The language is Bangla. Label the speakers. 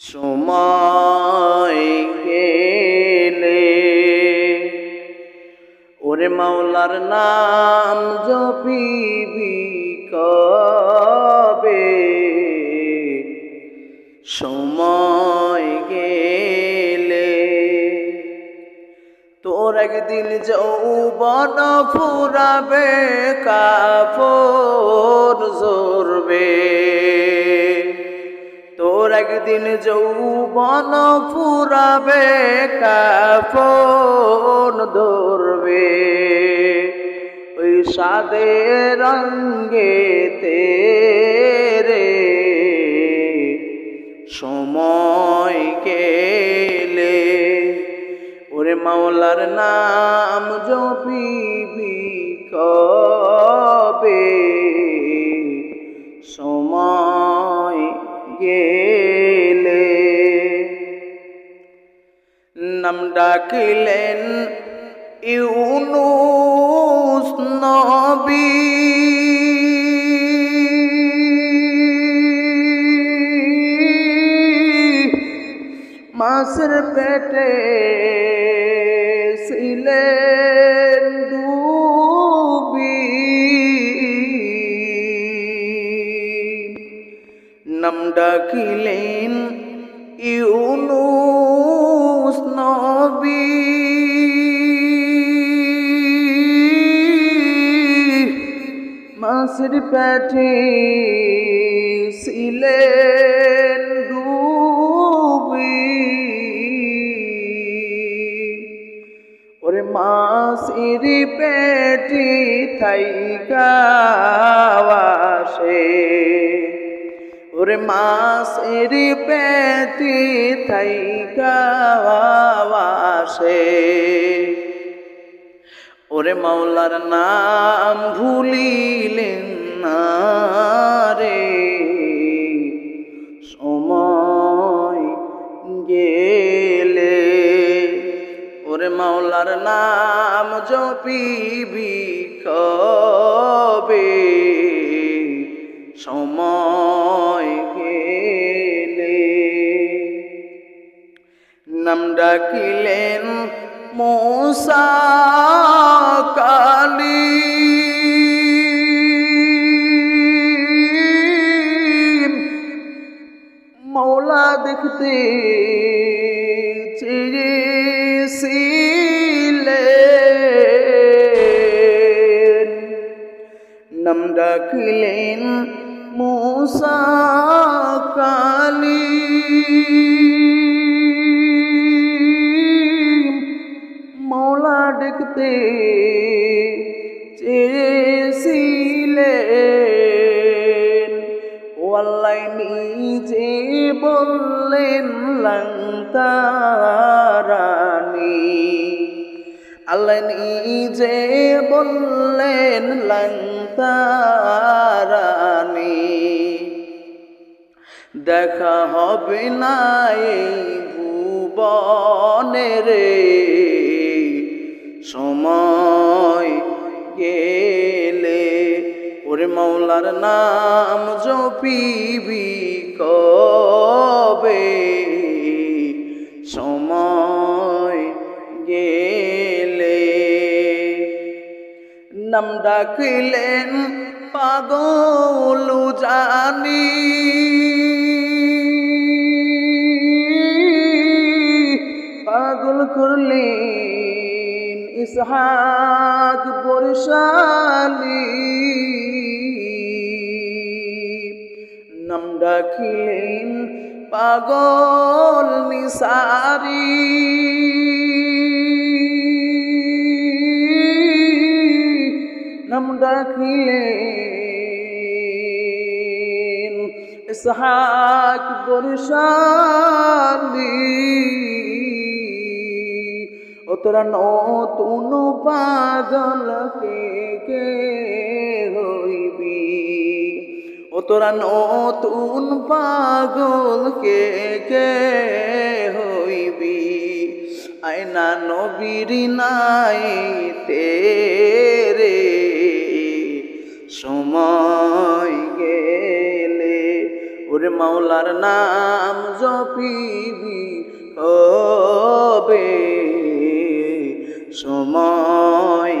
Speaker 1: সময় গেলে। ওরে মাওলার নাম জপিবি কবে? সময় গেলে। তোর একদিন যৌবন ফুরাবে কাপড় জোরবে তোর একদিন যৌবন ফুরাবে কাপড় ধরবে। ওই সাদে রঙ্গে তেরে সময় গেলে। ওরে মাওলার নাম জপিবি কবে? সময় গেলে। নাম ডাকিলেন ইউনুস নবী। মাসের পেটে ছিলেন ডুবি। নাম ডাকিলেন ইউনুস নবী। মাসের পেটে ছিলেন ডুবি। ওরে মাসির পেটি থাইকাওয়াসে ওরে মাসির পেটি থাইকাওয়াসে ওরে মাওলার নাম ভুলিলেন না রে। সময় গেলে ওরে মাওলার নাম জপিবি কবে? সময় ডাকিলেন মৌসা কালী মৌলা দেখতে নাম ডাকিলেন মৌসা কালী দেখতে চেয়েছিলেন। ও আল্লাহ নিজে বললেন লঙ্কারানি আল্লাহ নিজে বললেন লঙ্কারানি দেখা হবে না এই ভুবনে রে মাওলার নাম জপিবি কবে? সময় গেলে নাম ডাকিলেন পাগল জানি পাগল করলেন ইসহাক বরিশালী। নাম ডাকিলেন পাগল নিসারি নাম ডাকিলেন ইসহাক বরিশালী ও তোরা নতুন পাগল কে কে হইবি? তোরা নতুন পাগল কে কে হইবি? আয়না নবীর নাই তেরে, সময় গেলে ওরে মাওলার নাম জপিবি হবে সময়